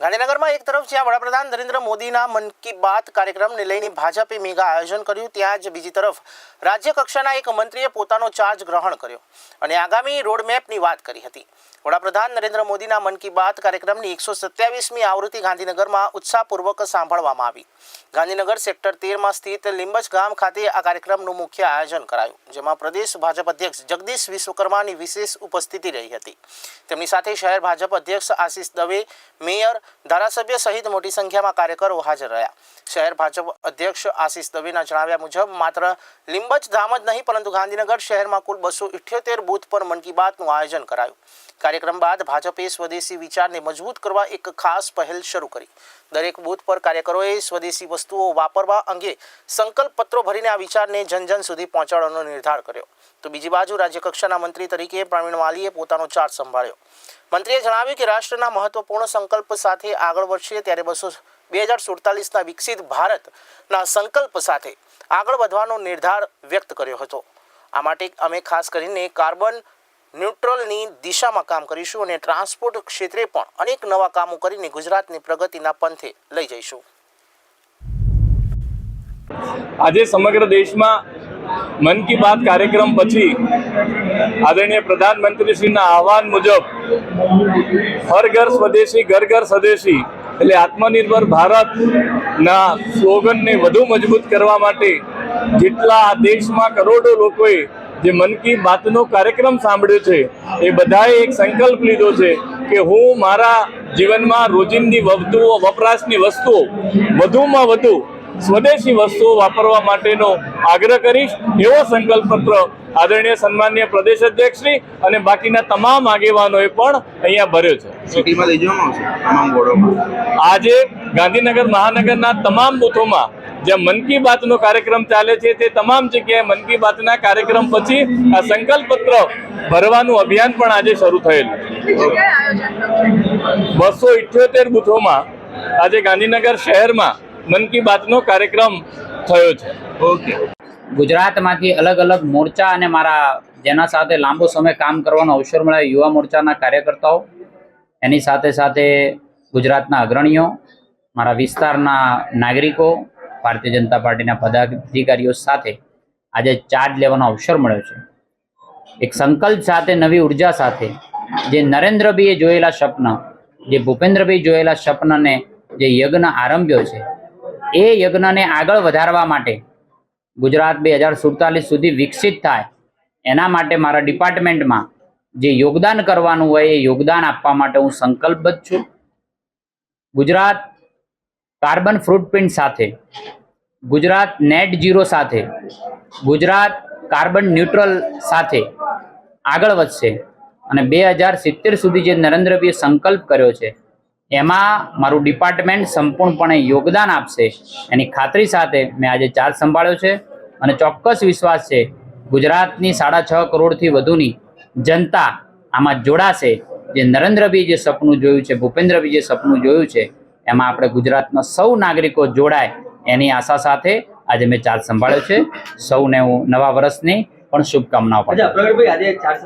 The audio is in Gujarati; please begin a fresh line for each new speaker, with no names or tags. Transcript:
ગાંધીનગરમાં એક તરફ જ્યાં વડાપ્રધાન નરેન્દ્ર મોદીના મન કી બાત કાર્યક્રમને લઈને ભાજપે મેગા આયોજન કર્યું, ત્યાં જ બીજી તરફ રાજ્ય કક્ષાના એક મંત્રીએ પોતાનો ચાર્જ ગ્રહણ કર્યો અને આગામી રોડમેપની વાત કરી હતી. વડાપ્રધાન નરેન્દ્ર મોદીના મન કી બાત કાર્યક્રમની એકસો સત્યાવીસમી આવૃત્તિ ગાંધીનગરમાં ઉત્સાહપૂર્વક સાંભળવામાં આવી. ગાંધીનગર સેક્ટર તેરમાં સ્થિત લીંબજ ગામ ખાતે આ કાર્યક્રમનું મુખ્ય આયોજન કરાયું, જેમાં પ્રદેશ ભાજપ અધ્યક્ષ જગદીશ વિશ્વકર્માની વિશેષ ઉપસ્થિતિ રહી હતી. તેમની સાથે શહેર ભાજપ અધ્યક્ષ આશીષ દવે, મેયર ધારાસભ્ય સહિત મોટી સંખ્યામાં કાર્યકરો હાજર રહ્યા. શહેર ભાજપ અધ્યક્ષ આશીષ દવેના જણાવ્યા મુજબ, માત્ર લીંબજ ધામ જ નહીં, પરંતુ ગાંધીનગર શહેરમાં કુલ બસો ઇઠ્યોતેર બૂથ પર મન કી બાતનું આયોજન કરાયું. કાર્યક્રમ બાદ ભાજપે સ્વદેશી વિચારને મજબૂત કરવા એક ખાસ પહેલ શરૂ કરી. દરેક બૂથ પર કાર્યકરોએ સ્વદેશી વસ્તુઓ વાપરવા અંગે સંકલ્પ પત્રો ભરીને આ વિચારને જનજન જન સુધી પહોંચાડવાનો નિર્ધાર કર્યો. તો બીજી બાજુ રાજ્યકક્ષાના મંત્રી તરીકે પ્રવીણ વાલીએ પોતાનો ચાર્જ સંભાળ્યો. મંત્રીએ જણાવ્યું કે રાષ્ટ્રના મહત્વપૂર્ણ સંકલ્પ સાથે આગળ વધશે ત્યારે બસો બે હજાર સુડતાલીસના વિકસિત ભારતના સંકલ્પ સાથે આગળ વધવાનો નિર્ધાર વ્યક્ત કર્યો હતો. આ માટે અમે ખાસ કરીને કાર્બન ન્યુટ્રલની દિશામાં કામ કરીશું અને ટ્રાન્સપોર્ટ ક્ષેત્રે પણ અનેક નવા કામો કરીને ગુજરાતની પ્રગતિના પંથે લઈ જઈશું.
આજે સમગ્ર દેશમાં મન કી બાત કાર્યક્રમ પછી આદરણીય પ્રધાનમંત્રીશ્રીના આહવાન મુજબ હર ઘર સ્વદેશી, ઘર ઘર સ્વદેશી એટલે આત્મનિર્ભર ભારતના સ્લોગનને વધુ મજબૂત કરવા માટે જેટલા આ દેશમાં કરોડો લોકોએ જે મન કી બાતનો કાર્યક્રમ સાંભળ્યો છે, એ બધાએ એક સંકલ્પ લીધો છે કે હું મારા જીવનમાં રોજિંદી વપરાશની વસ્તુઓ વધુમાં વધુ સ્વદેશી વસ્તુઓ વાપરવા માટેનો આગ્રહ કરીશ. એવો સંકલ્પ પત્ર આદરણીય સન્માનીય પ્રદેશ અધ્યક્ષશ્રી અને બાકીના તમામ આગેવાનોએ પણ અહીંયા ભર્યો છે. આજે ગાંધીનગર મહાનગરના તમામ બૂથોમાં જ્યાં મન કી બાતનો કાર્યક્રમ ચાલે છે તે તમામ જગ્યાએ મન કી બાતના કાર્યક્રમ પછી આ સંકલ્પ પત્ર ભરવાનું અભિયાન પણ આજે શરૂ થયેલું બસો ઇઠ્યોતેર બૂથોમાં આજે ગાંધીનગર શહેરમાં મન કી બાતનો કાર્યક્રમ થયો છે.
ઓકે.
ગુજરાતમાંથી અલગ અલગ મોરચા અને મારા જેના સાથે લાંબો સમય કામ કરવાનો અવસર મળ્યો યુવા મોરચાના કાર્યકર્તાઓ એની સાથે સાથે ગુજરાતના અગ્રણીઓ મારા વિસ્તારના નાગરિકો ભારતીય જનતા પાર્ટીના પદાધિકારીઓ સાથે આજે ચાર્જ લેવાનો અવસર મળ્યો છે. એક સંકલ્પ સાથે નવી ઊર્જા સાથે જે નરેન્દ્રભાઈએ જોયેલા સ્વપ્ન જે ભૂપેન્દ્રભાઈ જોયેલા સ્વપ્નને જે યજ્ઞ આરંભ્યો છે એ યજ્ઞને આગળ વધારવા માટે ગુજરાત બે હજાર સુડતાલીસ સુધી વિકસિત થાય. એના માટે મારા ડિપાર્ટમેન્ટમાં જે યોગદાન કરવાનું હોય એ યોગદાન આપવા માટે હું સંકલ્પબદ્ધ છું. ગુજરાત કાર્બન ફૂટપ્રિન્ટ સાથે, ગુજરાત નેટ જીરો સાથે, ગુજરાત કાર્બન ન્યુટ્રલ સાથે આગળ વધશે. અને બે હજાર સિત્તેર સુધી જે નરેન્દ્રભાઈએ સંકલ્પ કર્યો છે એમાં મારું ડિપાર્ટમેન્ટ સંપૂર્ણપણે યોગદાન આપશે. એની ખાતરી સાથે મેં આજે ચાર્જ સંભાળ્યો છે અને ચોક્કસ વિશ્વાસ છે, ગુજરાતની સાડા છ કરોડથી વધુની જનતા આમાં જોડાશે. જે નરેન્દ્રભાઈ જે સપનું જોયું છે ભૂપેન્દ્રભાઈ જે સપનું જોયું છે, એમાં આપણે ગુજરાતના સૌ નાગરિકો જોડાય એની આશા સાથે આજે મેં ચાર્જ સંભાળ્યો છે. સૌને હું નવા વર્ષની પણ શુભકામનાઓ પાઠવું